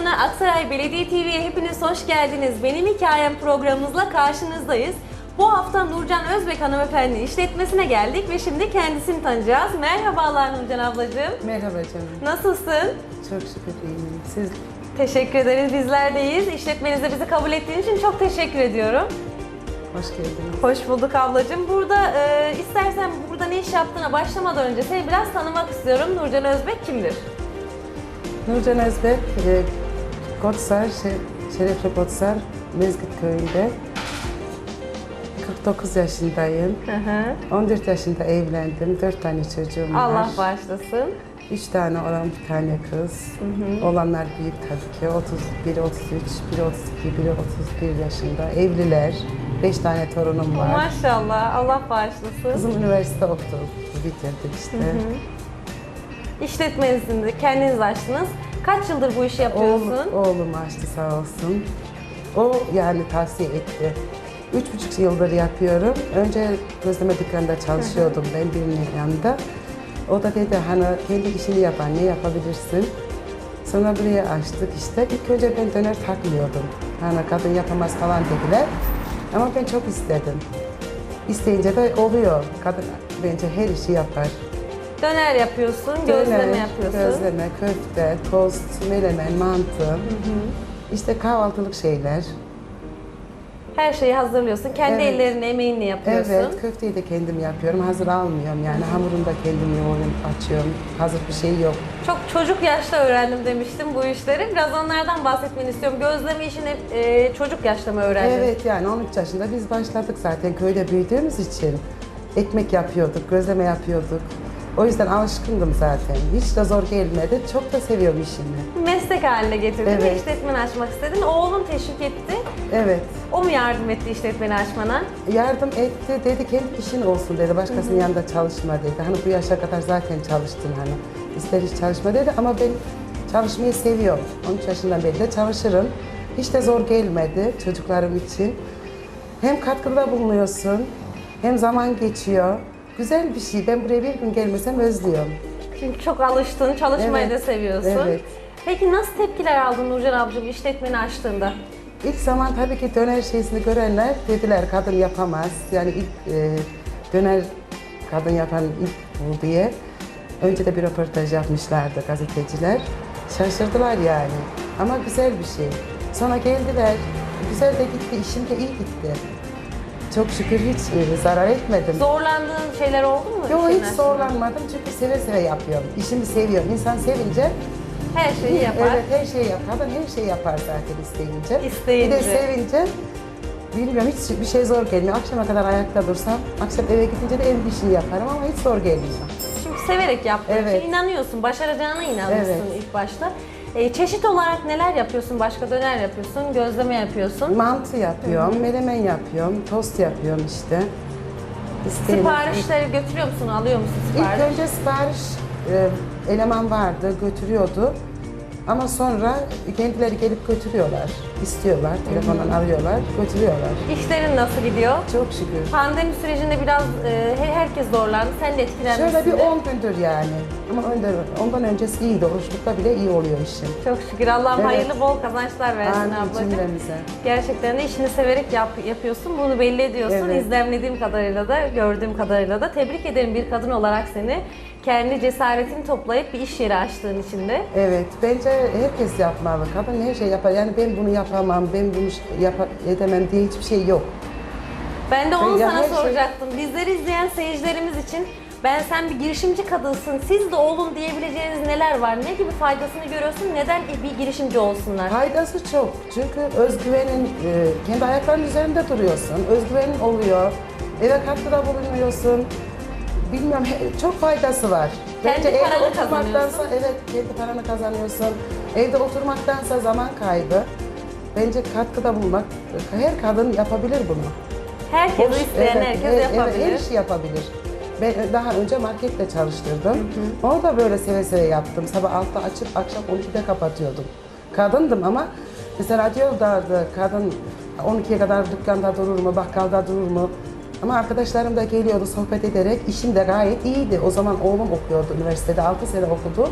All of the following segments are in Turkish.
Ekranı Aksaray Belediye TV'ye hepiniz hoş geldiniz. Benim Hikayem programımızla karşınızdayız. Bu hafta Nurcan Özbek hanımefendinin işletmesine geldik ve şimdi kendisini tanıyacağız. Merhabalar Nurcan ablacığım. Merhaba canım. Nasılsın? Çok şükür iyiyim. Siz Teşekkür ederiz. Bizler deyiz. İşletmenizde bizi kabul ettiğiniz için çok teşekkür ediyorum. hoş geldiniz. Hoş bulduk ablacığım. Burada e, istersen burada ne iş yaptığına başlamadan önce seni biraz tanımak istiyorum. Nurcan Özbek kimdir? Nurcan Özbek, e, Kotsar, Şe- Şerefli Kotsar, Mezgit köyünde. 49 yaşındayım. Hı hı. 14 yaşında evlendim. 4 tane çocuğum var. Allah bağışlasın. 3 tane olan bir tane kız. Olanlar büyük tabii ki. 30, biri 33, biri 32, biri 31 yaşında. Evliler. 5 tane torunum var. Maşallah. Allah bağışlasın. Kızım üniversite okudu. Bitirdi işte. İşletmenizin de kendiniz açtınız. Kaç yıldır bu işi yapıyorsun? Oğlum, oğlum açtı sağ olsun. O yani tavsiye etti. Üç buçuk yıldır yapıyorum. Önce gözleme dükkanında çalışıyordum ben birinin yanında. O da dedi hani kendi işini yapan ne yapabilirsin? Sonra buraya açtık işte. İlk önce ben döner takmıyordum. Hani kadın yapamaz falan dediler. Ama ben çok istedim. İsteyince de oluyor. Kadın bence her işi yapar. Döner yapıyorsun, gözleme Döner, yapıyorsun. Gözleme, köfte, tost, menemen, mantı. İşte kahvaltılık şeyler. Her şeyi hazırlıyorsun. Kendi Evet. ellerinin emeğinle yapıyorsun. Evet, köfteyi de kendim yapıyorum. Hazır almıyorum yani. Hamurunu da kendim yoğuruyorum, açıyorum. Hazır bir şey yok. Çok çocuk yaşta öğrendim demiştim bu işleri. Biraz onlardan bahsetmeni istiyorum. Gözleme işini e, çocuk yaşta mı öğrendin? Evet yani 13 yaşında biz başladık zaten köyde büyüdüğümüz için. Ekmek yapıyorduk, gözleme yapıyorduk. O yüzden alışkındım zaten. Hiç de zor gelmedi. Çok da seviyorum işimi. Meslek haline getirdin ve Evet. işletmeni açmak istedin. Oğlun teşvik etti. Evet. O mu yardım etti işletmeni açmana? Yardım etti, dedi kendi işin olsun dedi. Başkasının yanında çalışma dedi. Hani bu yaşa kadar zaten çalıştın hani. İster hiç çalışma dedi ama ben çalışmayı seviyorum. 13 yaşından beri de çalışırım. Hiç de zor gelmedi çocuklarım için. Hem katkıda bulunuyorsun, hem zaman geçiyor. Güzel bir şey. Ben buraya bir gün gelmesem özlüyorum. Çünkü çok alıştın, çalışmayı Evet, da seviyorsun. evet. Peki nasıl tepkiler aldın Nurcan ablacığım işletmeni açtığında? İlk zaman tabii ki döner şeysini görenler dediler kadın yapamaz. Yani ilk e, döner kadın yapan ilk bu diye. Önce de bir röportaj yapmışlardı gazeteciler. Şaşırdılar yani. Ama güzel bir şey. Sonra geldiler. Güzel de gitti, işim de iyi gitti. Çok şükür hiç e, zarar etmedim. Zorlandığın şeyler oldu mu? Yok hiç zorlanmadım çünkü seve seve yapıyorum. İşimi seviyorum. İnsan sevince Her şeyi yapar. Evet her şeyi yapar. Kadın her şeyi yapar zaten isteyince. İsteyince. Bir de sevince bilmiyorum hiç bir şey zor gelmiyor. Akşama kadar ayakta dursam, akşam eve gidince de ev işini yaparım ama hiç zor gelmiyor. Çünkü severek yaptığın Evet. için inanıyorsun, başaracağına inanmışsın Evet. ilk başta. E, çeşit olarak neler yapıyorsun? Başka döner yapıyorsun, gözleme yapıyorsun. Mantı yapıyorum, menemen yapıyorum, tost yapıyorum işte. İsteyen- Siparişleri götürüyor musun, alıyor musun İlk sipariş? önce sipariş e, eleman vardı, götürüyordu. Ama sonra kendileri gelip götürüyorlar. İstiyorlar, telefondan arıyorlar, götürüyorlar. İşlerin nasıl gidiyor? Çok şükür. Pandemi sürecinde biraz e, her- herkes zorlandı. Sen de etkilenmişsin. Şöyle bir de. 10 gündür yani. Ama ondan, ondan öncesi iyiydi. Oruçlukta bile iyi oluyor işim. Çok şükür. Allah'ım Evet. hayırlı bol kazançlar versin Amin ablacığım. cümlemize. Gerçekten de işini severek yap, yapıyorsun. Bunu belli ediyorsun. Evet. İzlemlediğim kadarıyla da, gördüğüm kadarıyla da. Tebrik ederim bir kadın olarak seni. Kendi cesaretini toplayıp bir iş yeri açtığın için de. Evet, bence herkes yapmalı. Kadın her şey yapar. Yani ben bunu yapamam, ben bunu yapa- edemem diye hiçbir şey yok. Ben de onu Ya sana şey- soracaktım. Bizleri izleyen seyircilerimiz için ben sen bir girişimci kadınsın, siz de olun diyebileceğiniz neler var? Ne gibi faydasını görüyorsun? Neden bir girişimci olsunlar? Faydası çok. Çünkü özgüvenin, e, kendi ayaklarının üzerinde duruyorsun. Özgüvenin oluyor. Eve katkıda bulunuyorsun. Bilmiyorum, çok faydası var. Kendi evde paranı oturmaktansa, kazanıyorsun. evet kendi paranı kazanıyorsun. Evde oturmaktansa zaman kaybı. Bence katkıda bulmak, her kadın yapabilir bunu. Herkes Hoş, isteyen evet, herkes evet, yapabilir. Evet, her işi yapabilir. Ben daha önce markette çalıştırdım. Onu da böyle seve seve yaptım. Sabah 6'da açıp akşam 12'de kapatıyordum. Kadındım ama mesela diyorlardı kadın 12'ye kadar dükkanda durur mu, bakkalda durur mu? Ama arkadaşlarım da geliyordu sohbet ederek işim de gayet iyiydi. O zaman oğlum okuyordu üniversitede 6 sene okudu.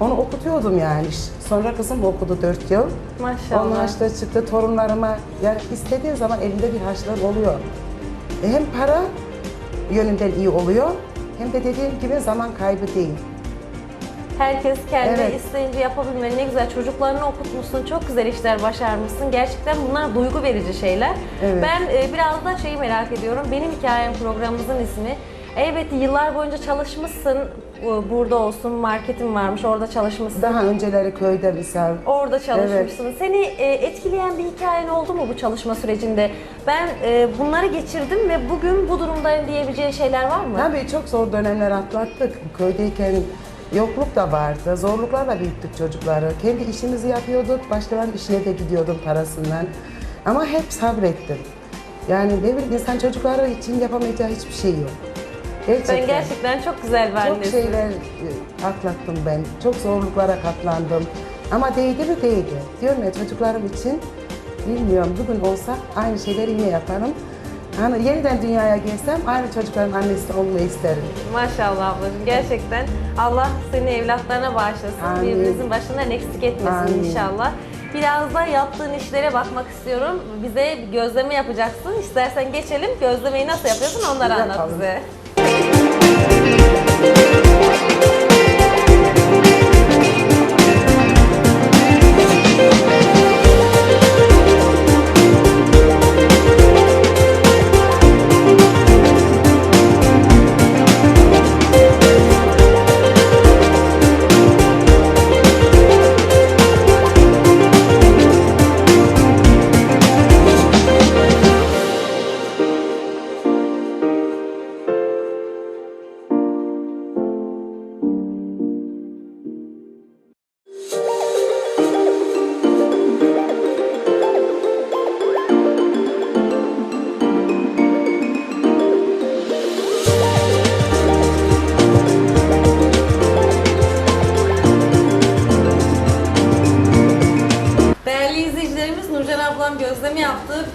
Onu okutuyordum yani. Sonra kızım okudu 4 yıl. Maşallah. Onun harçlığı çıktı torunlarıma. Yani istediğin zaman elinde bir harçlığın oluyor. Hem para yönünden iyi oluyor hem de dediğim gibi zaman kaybı değil. Herkes kendi Evet. isteyince yapabilmeli. Ne güzel çocuklarını okutmuşsun, çok güzel işler başarmışsın. Gerçekten bunlar duygu verici şeyler. Evet. Ben e, biraz da şeyi merak ediyorum. Benim hikayem programımızın ismi. Elbette yıllar boyunca çalışmışsın. E, Burada olsun, marketin varmış, orada çalışmışsın. Daha önceleri köyde misal. Orada çalışmışsın. Seni e, etkileyen bir hikayen oldu mu bu çalışma sürecinde? Ben e, bunları geçirdim ve bugün bu durumdayım diyebileceğin şeyler var mı? Tabii çok zor dönemler atlattık. Köydeyken yokluk da vardı, zorluklarla büyüttük çocukları. Kendi işimizi yapıyorduk, başkalarının işine de gidiyordum parasından. Ama hep sabrettim. Yani ne bileyim insan çocukları için yapamayacağı hiçbir şey yok. Gerçekten. Sen gerçekten çok güzel bir Çok annesin. şeyler e, atlattım ben. Çok zorluklara katlandım. Ama değdi mi değdi. Diyorum ya çocuklarım için bilmiyorum bugün olsa aynı şeyleri yine yaparım. Hani yeniden dünyaya gelsem aynı çocukların annesi olmayı isterim. Maşallah ablacığım gerçekten Allah seni evlatlarına bağışlasın. Amin. Birbirinizin başından eksik etmesin Amin. inşallah. Biraz da yaptığın işlere bakmak istiyorum. Bize bir gözleme yapacaksın. İstersen geçelim. Gözlemeyi nasıl yapıyorsun onları anlat bize. Thank you.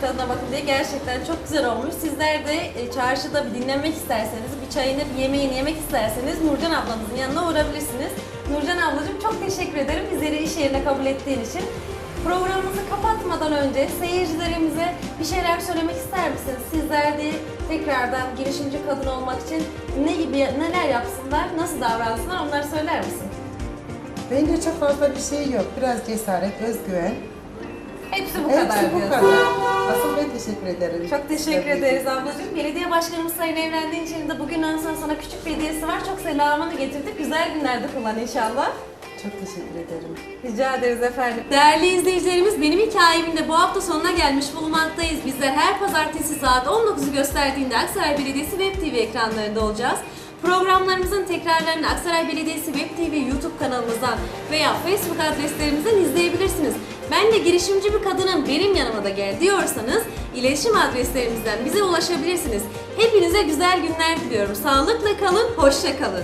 Tadına bakın diye gerçekten çok güzel olmuş. Sizler de e, çarşıda bir dinlenmek isterseniz, bir çayını, bir yemeğini yemek isterseniz Nurcan ablamızın yanına uğrabilirsiniz. Nurcan ablacığım çok teşekkür ederim bizleri iş yerine kabul ettiğin için. Programımızı kapatmadan önce seyircilerimize bir şeyler söylemek ister misiniz? Sizler de tekrardan girişimci kadın olmak için ne gibi neler yapsınlar, nasıl davransınlar onları söyler misin? Bence çok fazla bir şey yok. Biraz cesaret, özgüven. Hepsi bu kadar Hepsi bu diyorsun. kadar. Asıl ben teşekkür ederim. Çok teşekkür Tabii ki. ederiz ablacığım. Belediye Başkanımız Sayın Evren Dinçer'in de bugünden sonra sana küçük bir hediyesi var. Çok selamını getirdik. Güzel günlerde kullan inşallah. Çok teşekkür ederim. Rica ederiz efendim. Değerli izleyicilerimiz benim hikayemin de bu hafta sonuna gelmiş bulunmaktayız. Bizler her pazartesi saat 19'u gösterdiğinde Aksaray Belediyesi Web TV ekranlarında olacağız. Programlarımızın tekrarlarını Aksaray Belediyesi Web TV YouTube kanalımızdan veya Facebook adreslerimizden izleyebilirsiniz. Ben de girişimci bir kadının benim yanıma da gel diyorsanız iletişim adreslerimizden bize ulaşabilirsiniz. Hepinize güzel günler diliyorum. Sağlıkla kalın, hoşça kalın.